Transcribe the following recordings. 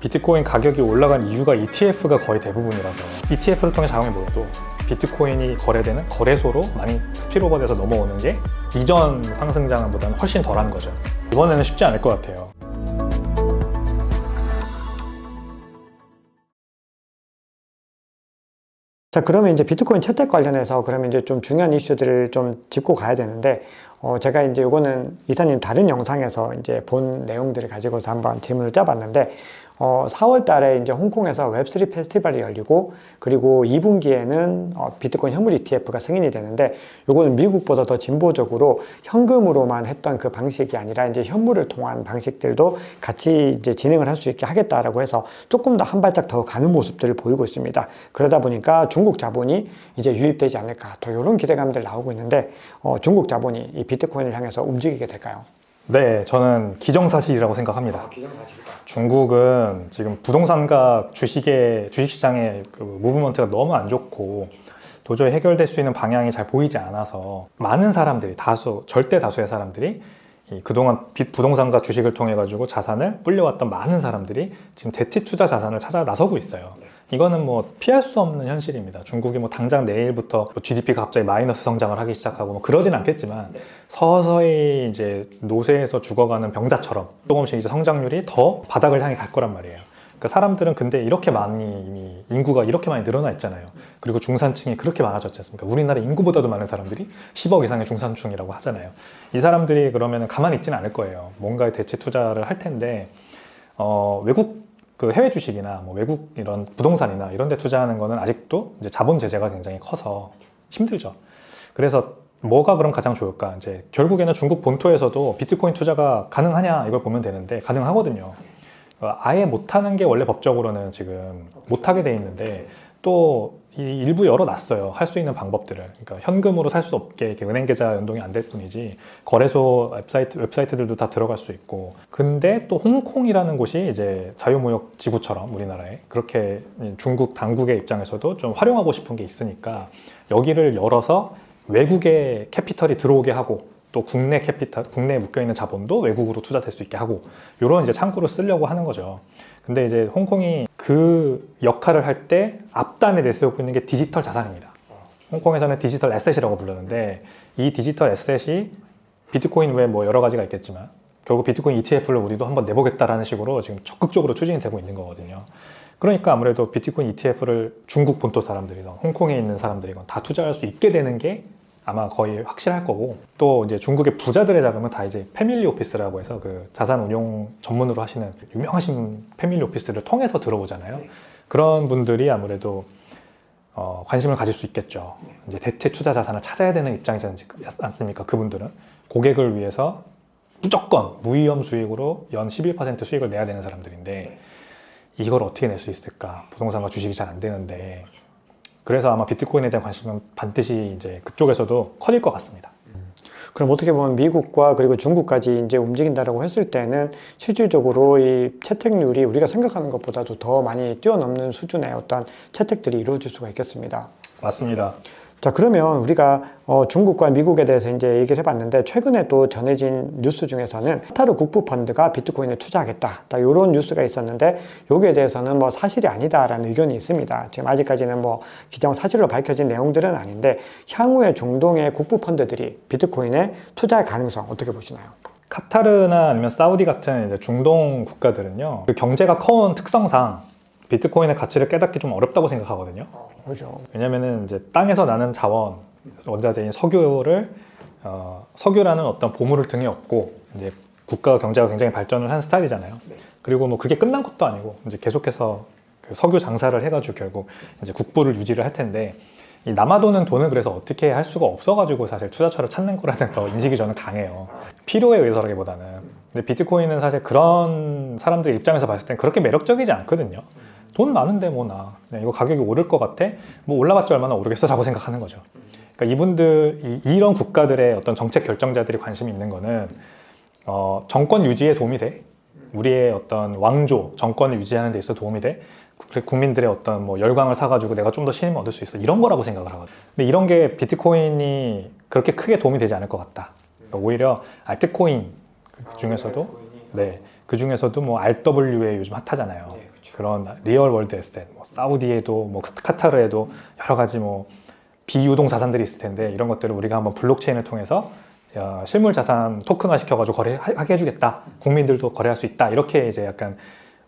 비트코인 가격이 올라간 이유가 ETF가 거의 대부분이라서 ETF를 통해 자금이 모여도 비트코인이 거래되는 거래소로 많이 스피로버돼서 넘어오는 게 이전 상승장보다는 훨씬 덜한 거죠. 이번에는 쉽지 않을 것 같아요. 자, 그러면 이제 비트코인 채택 관련해서 그러면 이제 좀 중요한 이슈들을 좀 짚고 가야 되는데, 어, 제가 이제 요거는 이사님 다른 영상에서 이제 본 내용들을 가지고서 한번 질문을 짜봤는데, 어, 4월 달에 이제 홍콩에서 웹3 페스티벌이 열리고, 그리고 2분기에는 어, 비트코인 현물 ETF가 승인이 되는데, 요거는 미국보다 더 진보적으로 현금으로만 했던 그 방식이 아니라 이제 현물을 통한 방식들도 같이 이제 진행을 할 수 있게 하겠다라고 해서 조금 더 한 발짝 더 가는 모습들을 보이고 있습니다. 그러다 보니까 중국 자본이 이제 유입되지 않을까, 또 이런 기대감들 나오고 있는데, 어, 중국 자본이 이 비트코인을 향해서 움직이게 될까요? 네, 저는 기정사실이라고 생각합니다. 중국은 지금 부동산과 주식의 주식시장의 그 무브먼트가 너무 안 좋고 도저히 해결될 수 있는 방향이 잘 보이지 않아서 많은 사람들이 다수 절대 다수의 사람들이 이 그동안 비- 부동산과 주식을 통해 가지고 자산을 불려왔던 많은 사람들이 지금 대체 투자 자산을 찾아 나서고 있어요. 이거는 뭐 피할 수 없는 현실입니다. 중국이 뭐 당장 내일부터 GDP가 갑자기 마이너스 성장을 하기 시작하고 뭐 그러진 않겠지만 서서히 이제 노쇠에서 죽어가는 병자처럼 조금씩 이제 성장률이 더 바닥을 향해 갈 거란 말이에요. 그러니까 사람들은 근데 이렇게 많이 이미 인구가 이렇게 많이 늘어나 있잖아요. 그리고 중산층이 그렇게 많아졌지 않습니까? 우리나라 인구보다도 많은 사람들이 10억 이상의 중산층이라고 하잖아요. 이 사람들이 그러면 가만히 있지는 않을 거예요. 뭔가에 대체 투자를 할 텐데 어, 외국 그 해외 주식이나 뭐 외국 이런 부동산이나 이런 데 투자하는 거는 아직도 이제 자본 제재가 굉장히 커서 힘들죠. 그래서 뭐가 그럼 가장 좋을까? 이제 결국에는 중국 본토에서도 비트코인 투자가 가능하냐 이걸 보면 되는데 가능하거든요. 어, 아예 못하는 게 원래 법적으로는 지금 못하게 돼 있는데 또이 일부 열어놨어요. 할 수 있는 방법들을. 그러니까 현금으로 살 수 없게 이렇게 은행 계좌 연동이 안 될 뿐이지 거래소 웹사이트 웹사이트들도 다 들어갈 수 있고. 근데 또 홍콩이라는 곳이 이제 자유무역 지구처럼 우리나라에 그렇게 중국 당국의 입장에서도 좀 활용하고 싶은 게 있으니까 여기를 열어서 외국의 캐피털이 들어오게 하고 또 국내 캐피탈, 국내에 묶여 있는 자본도 외국으로 투자될 수 있게 하고 이런 이제 창구를 쓰려고 하는 거죠. 근데 이제 홍콩이 그 역할을 할 때 앞단에 내세우고 있는 게 디지털 자산입니다. 홍콩에서는 디지털 에셋이라고 부르는데 이 디지털 에셋이 비트코인 외에 뭐 여러 가지가 있겠지만 결국 비트코인 ETF를 우리도 한번 내보겠다라는 식으로 지금 적극적으로 추진이 되고 있는 거거든요. 그러니까 아무래도 비트코인 ETF를 중국 본토 사람들이건 홍콩에 있는 사람들이건 다 투자할 수 있게 되는 게 아마 거의 확실할 거고 또 이제 중국의 부자들의 자금은 다 이제 패밀리 오피스라고 해서 그 자산 운용 전문으로 하시는 유명하신 패밀리 오피스를 통해서 들어오잖아요. 그런 분들이 아무래도 어, 관심을 가질 수 있겠죠. 이제 대체 투자 자산을 찾아야 되는 입장이지 않습니까? 그분들은 고객을 위해서 무조건 무위험 수익으로 연 11% 수익을 내야 되는 사람들인데 이걸 어떻게 낼 수 있을까? 부동산과 주식이 잘 안 되는데 그래서 아마 비트코인에 대한 관심은 반드시 이제 그쪽에서도 커질 것 같습니다. 그럼 어떻게 보면 미국과 그리고 중국까지 이제 움직인다라고 했을 때는 실질적으로 이 채택률이 우리가 생각하는 것보다도 더 많이 뛰어넘는 수준의 어떤 채택들이 이루어질 수가 있겠습니다. 맞습니다. 자, 그러면 우리가 어, 중국과 미국에 대해서 이제 얘기를 해봤는데 최근에 또 전해진 뉴스 중에서는 카타르 국부 펀드가 비트코인에 투자하겠다. 다 이런 뉴스가 있었는데 여기에 대해서는 뭐 사실이 아니다라는 의견이 있습니다. 지금 아직까지는 뭐 기정 사실로 밝혀진 내용들은 아닌데 향후에 중동의 국부 펀드들이 비트코인에 투자할 가능성 어떻게 보시나요? 카타르나 아니면 사우디 같은 이제 중동 국가들은요, 그 경제가 커온 특성상 비트코인의 가치를 깨닫기 좀 어렵다고 생각하거든요. 그렇죠. 왜냐면은 이제 땅에서 나는 자원, 원자재인 석유를 어, 석유라는 어떤 보물을 등에 업고 이제 국가 경제가 굉장히 발전을 한 스타일이잖아요. 그리고 뭐 그게 끝난 것도 아니고 이제 계속해서 그 석유 장사를 해가지고 결국 이제 국부를 유지를 할 텐데 이 남아도는 돈을 그래서 어떻게 할 수가 없어가지고 사실 투자처를 찾는 거라는 더 인식이 저는 강해요. 필요에 의해서라기보다는. 근데 비트코인은 사실 그런 사람들 입장에서 봤을 땐 그렇게 매력적이지 않거든요. 돈 많은데 뭐 나. 그냥 이거 가격이 오를 것 같아? 뭐 올라봤자 얼마나 오르겠어? 라고 생각하는 거죠. 그러니까 이분들, 이, 런 국가들의 어떤 정책 결정자들이 관심이 있는 거는 어, 정권 유지에 도움이 돼. 우리의 어떤 왕조, 정권을 유지하는 데 있어 도움이 돼. 그 국민들의 어떤 뭐 열광을 사가지고 내가 좀 더 신임을 얻을 수 있어. 이런 거라고 생각을 하거든. 근데 이런 게 비트코인이 그렇게 크게 도움이 되지 않을 것 같다. 그러니까 오히려 알트코인 그 중에서도 네, 그 중에서도 뭐 RWA 요즘 핫하잖아요. 그런 리얼 월드 에셋, 뭐 사우디에도 뭐 카타르에도 여러 가지 뭐 비유동 자산들이 있을 텐데 이런 것들을 우리가 한번 블록체인을 통해서 야, 실물 자산 토큰화 시켜가지고 거래하게 해주겠다. 국민들도 거래할 수 있다. 이렇게 이제 약간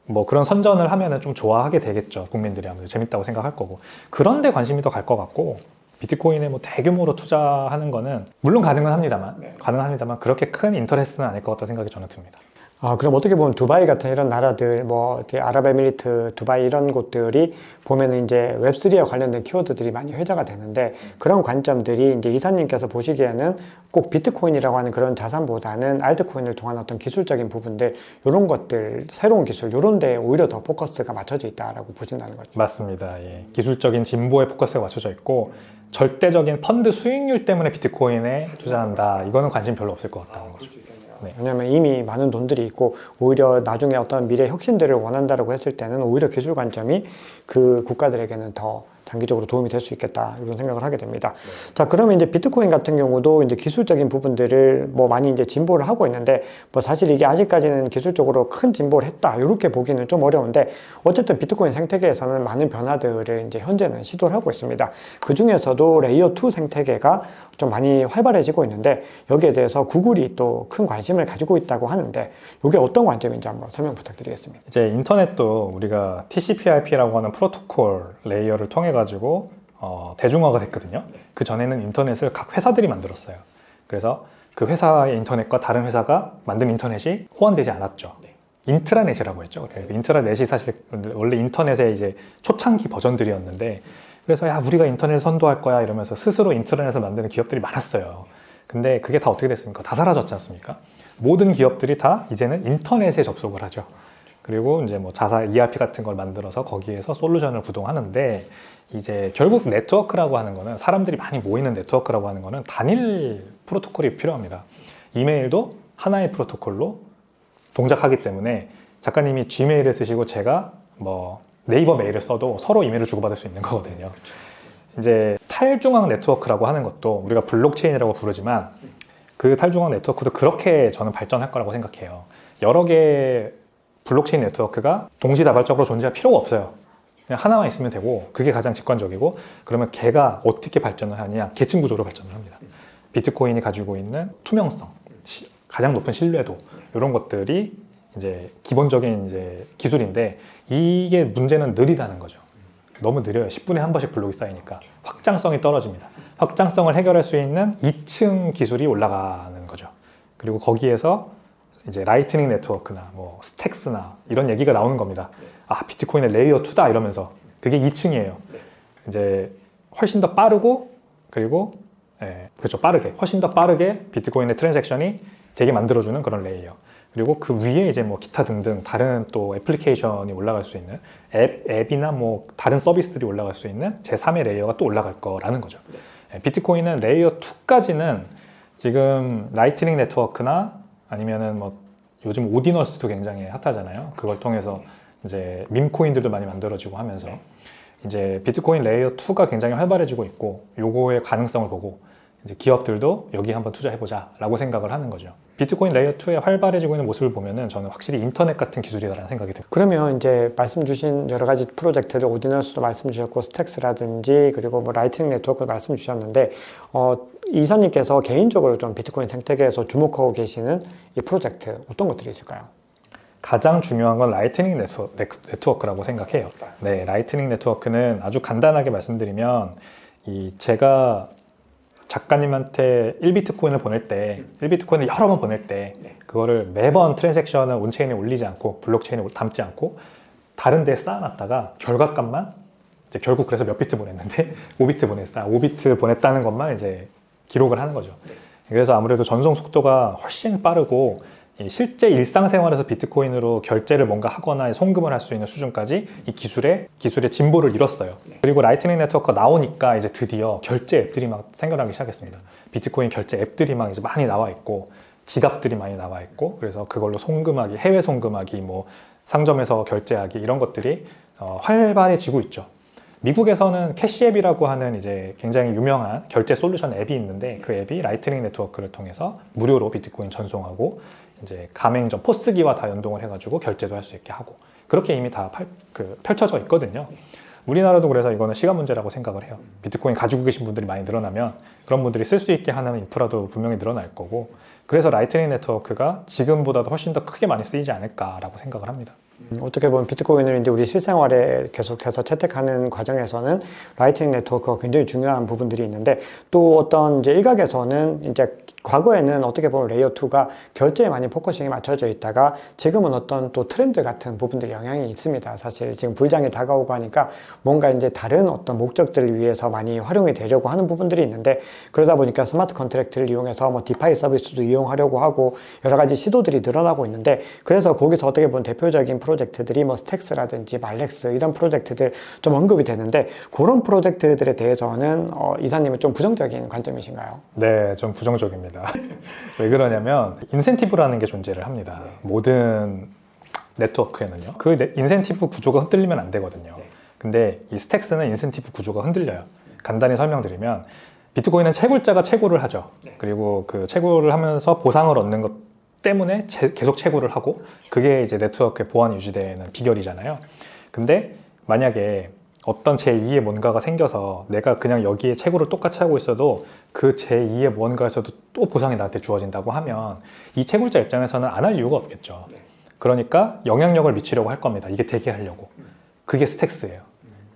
뭐 그런 선전을 하면은 좀 좋아하게 되겠죠. 국민들이 아무래도 재밌다고 생각할 거고. 그런데 관심이 더 갈 것 같고 비트코인에 뭐 대규모로 투자하는 거는 물론 가능은 합니다만 가능합니다만 그렇게 큰 인터레스는 아닐 것 같다 생각이 저는 듭니다. 아, 그럼 어떻게 보면 두바이 같은 이런 나라들, 뭐, 아랍에미리트, 두바이 이런 곳들이 보면은 이제 웹3에 관련된 키워드들이 많이 회자가 되는데 그런 관점들이 이제 이사님께서 보시기에는 꼭 비트코인이라고 하는 그런 자산보다는 알트코인을 통한 어떤 기술적인 부분들, 이런 것들, 새로운 기술, 이런 데 오히려 더 포커스가 맞춰져 있다라고 보신다는 거죠. 맞습니다. 예. 기술적인 진보에 포커스가 맞춰져 있고 절대적인 펀드 수익률 때문에 비트코인에 투자한다. 이거는 관심 별로 없을 것 같다는 거죠. 네. 왜냐하면 이미 많은 돈들이 있고 오히려 나중에 어떤 미래 혁신들을 원한다라고 했을 때는 오히려 기술 관점이 그 국가들에게는 더 장기적으로 도움이 될 수 있겠다 이런 생각을 하게 됩니다. 자 그러면 이제 비트코인 같은 경우도 이제 기술적인 부분들을 뭐 많이 이제 진보를 하고 있는데 뭐 사실 이게 아직까지는 기술적으로 큰 진보를 했다 이렇게 보기는 좀 어려운데 어쨌든 비트코인 생태계에서는 많은 변화들을 이제 현재는 시도를 하고 있습니다. 그 중에서도 레이어 2 생태계가 좀 많이 활발해지고 있는데 여기에 대해서 구글이 또 큰 관심을 가지고 있다고 하는데 이게 어떤 관점인지 한번 설명 부탁드리겠습니다. 이제 인터넷도 우리가 TCP/IP라고 하는 프로토콜 레이어를 통해 가 지고 어, 대중화가 됐거든요. 그 전에는 인터넷을 각 회사들이 만들었어요. 그래서 그 회사의 인터넷과 다른 회사가 만든 인터넷이 호환되지 않았죠. 인트라넷이라고 했죠. 그 인트라넷이 사실 원래 인터넷의 이제 초창기 버전들이었는데 그래서 야 우리가 인터넷 선도할 거야 이러면서 스스로 인트라넷을 만드는 기업들이 많았어요. 근데 그게 다 어떻게 됐습니까? 다 사라졌지 않습니까? 모든 기업들이 다 이제는 인터넷에 접속을 하죠. 그리고 이제 뭐 자사 ERP 같은 걸 만들어서 거기에서 솔루션을 구동하는데 이제 결국 네트워크라고 하는 거는 사람들이 많이 모이는 네트워크라고 하는 거는 단일 프로토콜이 필요합니다. 이메일도 하나의 프로토콜로 동작하기 때문에 작가님이 G메일을 쓰시고 제가 뭐 네이버 메일을 써도 서로 이메일을 주고받을 수 있는 거거든요. 이제 탈중앙 네트워크라고 하는 것도 우리가 블록체인이라고 부르지만 그 탈중앙 네트워크도 그렇게 저는 발전할 거라고 생각해요. 여러 개의 블록체인 네트워크가 동시다발적으로 존재할 필요가 없어요. 그냥 하나만 있으면 되고 그게 가장 직관적이고 그러면 걔가 어떻게 발전을 하냐 계층 구조로 발전을 합니다. 비트코인이 가지고 있는 투명성, 시- 가장 높은 신뢰도 이런 것들이 이제 기본적인 이제 기술인데 이게 문제는 느리다는 거죠. 너무 느려요. 10분에 한 번씩 블록이 쌓이니까 확장성이 떨어집니다. 확장성을 해결할 수 있는 2층 기술이 올라가는 거죠. 그리고 거기에서 이제 라이트닝 네트워크나 뭐 스택스나 이런 얘기가 나오는 겁니다. 아 비트코인의 레이어 2다 이러면서 그게 2층이에요. 이제 훨씬 더 빠르고 그리고 예, 그렇죠 빠르게 훨씬 더 빠르게 비트코인의 트랜잭션이 되게 만들어주는 그런 레이어. 그리고 그 위에 이제 뭐 기타 등등 다른 또 애플리케이션이 올라갈 수 있는 앱, 앱이나 뭐 다른 서비스들이 올라갈 수 있는 제3의 레이어가 또 올라갈 거라는 거죠. 예, 비트코인은 레이어 2까지는 지금 라이트닝 네트워크나 아니면은 뭐 요즘 오디너스도 굉장히 핫하잖아요. 그걸 통해서 이제 밈코인들도 많이 만들어지고 하면서 이제 비트코인 레이어 2가 굉장히 활발해지고 있고 요거의 가능성을 보고 이제 기업들도 여기 한번 투자해보자라고 생각을 하는 거죠. 비트코인 레이어 2에 활발해지고 있는 모습을 보면은 저는 확실히 인터넷 같은 기술이다라는 생각이 듭니다. 그러면 이제 말씀 주신 여러 가지 프로젝트들 오디너스도 말씀 주셨고 스택스라든지 그리고 뭐 라이트닝 네트워크 말씀 주셨는데 어, 이사님께서 개인적으로 좀 비트코인 생태계에서 주목하고 계시는 이 프로젝트 어떤 것들이 있을까요? 가장 중요한 건 라이트닝 네트워- 네트워크라고 생각해요. 네, 라이트닝 네트워크는 아주 간단하게 말씀드리면 이 제가 작가님한테 1비트코인을 보낼 때 1비트코인을 여러 번 보낼 때 그거를 매번 트랜잭션을 온체인에 올리지 않고 블록체인에 담지 않고 다른 데에 쌓아놨다가 결과값만 이제 결국 그래서 몇 비트 보냈는데 5비트 보냈다. 5비트 보냈다는 것만 이제 기록을 하는 거죠. 그래서 아무래도 전송 속도가 훨씬 빠르고 이 실제 일상생활에서 비트코인으로 결제를 뭔가 하거나 송금을 할 수 있는 수준까지 이 기술의 기술의 진보를 이뤘어요. 그리고 라이트닝 네트워크가 나오니까 이제 드디어 결제 앱들이 막 생겨나기 시작했습니다. 비트코인 결제 앱들이 막 이제 많이 나와 있고 지갑들이 많이 나와 있고 그래서 그걸로 송금하기, 해외 송금하기, 뭐 상점에서 결제하기 이런 것들이 어, 활발해지고 있죠. 미국에서는 캐시앱이라고 하는 이제 굉장히 유명한 결제 솔루션 앱이 있는데 그 앱이 라이트닝 네트워크를 통해서 무료로 비트코인 전송하고 이제 가맹점 포스기와 다 연동을 해가지고 결제도 할 수 있게 하고 그렇게 이미 다 팔- 그 펼쳐져 있거든요. 우리나라도 그래서 이거는 시간 문제라고 생각을 해요. 비트코인 가지고 계신 분들이 많이 늘어나면 그런 분들이 쓸 수 있게 하는 인프라도 분명히 늘어날 거고 그래서 라이트닝 네트워크가 지금보다도 훨씬 더 크게 많이 쓰이지 않을까라고 생각을 합니다. 음, 어떻게 보면 비트코인을 이제 우리 실생활에 계속해서 채택하는 과정에서는 라이트닝 네트워크가 굉장히 중요한 부분들이 있는데 또 어떤 이제 일각에서는 이제 과거에는 어떻게 보면 레이어 2가 결제에 많이 포커싱이 맞춰져 있다가 지금은 어떤 또 트렌드 같은 부분들이 영향이 있습니다. 사실 지금 불장이 다가오고 하니까 뭔가 이제 다른 어떤 목적들을 위해서 많이 활용이 되려고 하는 부분들이 있는데 그러다 보니까 스마트 컨트랙트를 이용해서 뭐 디파이 서비스도 이용하려고 하고 여러 가지 시도들이 늘어나고 있는데 그래서 거기서 어떻게 보면 대표적인 프로젝트들이 뭐 스택스라든지 말렉스 이런 프로젝트들 좀 언급이 되는데 그런 프로젝트들에 대해서는 어, 이사님은 좀 부정적인 관점이신가요? 네, 좀 부정적입니다. 왜 그러냐면 인센티브라는 게 존재를 합니다. 모든 네트워크에는요. 그 네- 인센티브 구조가 흔들리면 안 되거든요. 근데 이 스택스는 인센티브 구조가 흔들려요. 간단히 설명드리면 비트코인은 채굴자가 채굴을 하죠. 그리고 그 채굴을 하면서 보상을 얻는 것 때문에 제- 계속 채굴을 하고 그게 이제 네트워크의 보안이 유지되는 비결이잖아요. 근데 만약에 어떤 제2의 뭔가가 생겨서 내가 그냥 여기에 채굴을 똑같이 하고 있어도 그 제2의 뭔가에서도 또 보상이 나한테 주어진다고 하면 이 채굴자 입장에서는 안 할 이유가 없겠죠. 그러니까 영향력을 미치려고 할 겁니다. 이게 되게 하려고. 그게 스택스예요.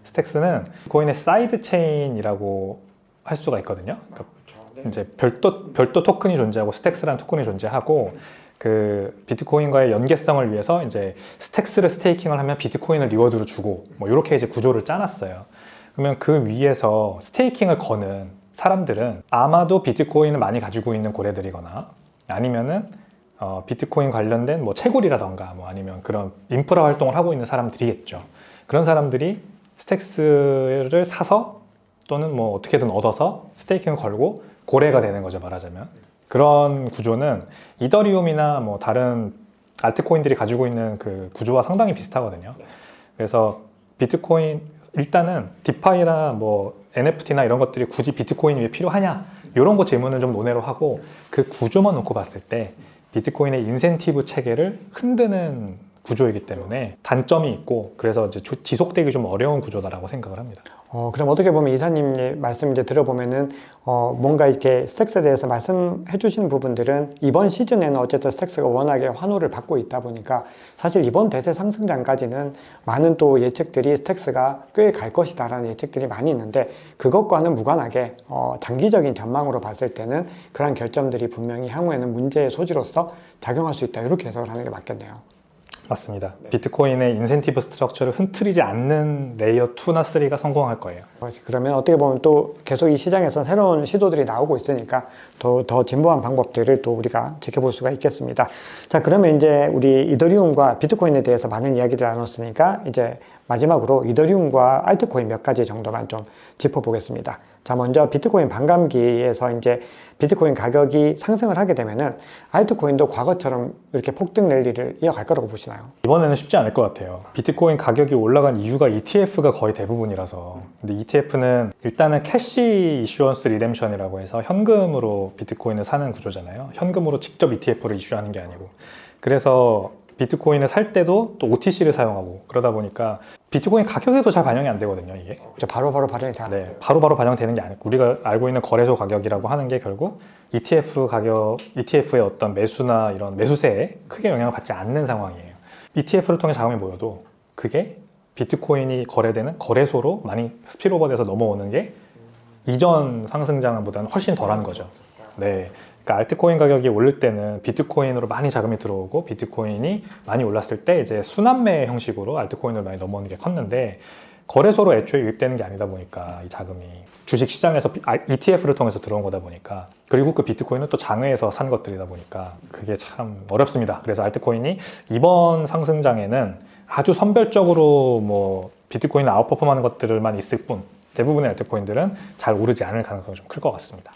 스택스는 코인의 사이드 체인이라고 할 수가 있거든요. 그러니까 이제 별도 별도 토큰이 존재하고 스택스라는 토큰이 존재하고 그 비트코인과의 연계성을 위해서 이제 스택스를 스테이킹을 하면 비트코인을 리워드로 주고 뭐 이렇게 이제 구조를 짜놨어요. 그러면 그 위에서 스테이킹을 거는 사람들은 아마도 비트코인을 많이 가지고 있는 고래들이거나 아니면은 어, 비트코인 관련된 뭐 채굴이라던가 뭐 아니면 그런 인프라 활동을 하고 있는 사람들이겠죠. 그런 사람들이 스택스를 사서 또는 뭐 어떻게든 얻어서 스테이킹을 걸고 고래가 되는 거죠 말하자면 그런 구조는 이더리움이나 뭐 다른 알트코인들이 가지고 있는 그 구조와 상당히 비슷하거든요. 그래서 비트코인 일단은 디파이나 뭐 NFT나 이런 것들이 굳이 비트코인 위에 필요하냐 이런 거 질문을 좀 논외로 하고 그 구조만 놓고 봤을 때 비트코인의 인센티브 체계를 흔드는 구조이기 때문에 단점이 있고 그래서 이제 조- 지속되기 좀 어려운 구조다라고 생각을 합니다. 어, 그럼 어떻게 보면 이사님 말씀 이제 들어보면은 어, 뭔가 이렇게 스택스에 대해서 말씀해 주시는 부분들은 이번 시즌에는 어쨌든 스택스가 워낙에 환호를 받고 있다 보니까 사실 이번 대세 상승장까지는 많은 또 예측들이 스택스가 꽤 갈 것이다라는 예측들이 많이 있는데 그것과는 무관하게 어, 장기적인 전망으로 봤을 때는 그러한 결점들이 분명히 향후에는 문제의 소지로서 작용할 수 있다 이렇게 해석을 하는 게 맞겠네요. 맞습니다. 비트코인의 인센티브 스트럭처를 흐트리지 않는 레이어 2나 3가 성공할 거예요. 그러면 어떻게 보면 또 계속 이 시장에서 새로운 시도들이 나오고 있으니까 더, 더 진보한 방법들을 또 우리가 지켜볼 수가 있겠습니다. 자, 그러면 이제 우리 이더리움과 비트코인에 대해서 많은 이야기를 나눴으니까 이제 마지막으로 이더리움과 알트코인 몇 가지 정도만 좀 짚어보겠습니다. 자, 먼저 비트코인 반감기에서 이제 비트코인 가격이 상승을 하게 되면은 알트코인도 과거처럼 이렇게 폭등 랠리를 이어갈 거라고 보시나요? 이번에는 쉽지 않을 것 같아요. 비트코인 가격이 올라간 이유가 ETF가 거의 대부분이라서. 근데 ETF는 일단은 캐시 이슈언스 리뎀션이라고 해서 현금으로 비트코인을 사는 구조잖아요. 현금으로 직접 ETF를 이슈하는 게 아니고. 그래서 비트코인을 살 때도 또 OTC를 사용하고 그러다 보니까 비트코인 가격에도 잘 반영이 안 되거든요, 이게. 저 바로바로 발현이 잘안 돼요. 네, 바로바로 반영되는 게 아니고 우리가 알고 있는 거래소 가격이라고 하는 게 결국 ETF 가격, ETF의 어떤 매수나 이런 매수세에 크게 영향을 받지 않는 상황이에요. ETF를 통해 자금이 모여도 그게 비트코인이 거래되는 거래소로 많이 스피로버돼서 넘어오는 게 이전 상승장보다는 훨씬 덜한 거죠. 네. 그러니까 알트코인 가격이 오를 때는 비트코인으로 많이 자금이 들어오고 비트코인이 많이 올랐을 때 이제 순환매 형식으로 알트코인으로 많이 넘어오는 게 컸는데 거래소로 애초에 유입되는 게 아니다 보니까 이 자금이 주식 시장에서 ETF를 통해서 들어온 거다 보니까 그리고 그 비트코인은 또 장외에서 산 것들이다 보니까 그게 참 어렵습니다. 그래서 알트코인이 이번 상승장에는 아주 선별적으로 뭐 비트코인을 아웃퍼폼하는 것들만 있을 뿐 대부분의 알트코인들은 잘 오르지 않을 가능성이 좀 클 것 같습니다.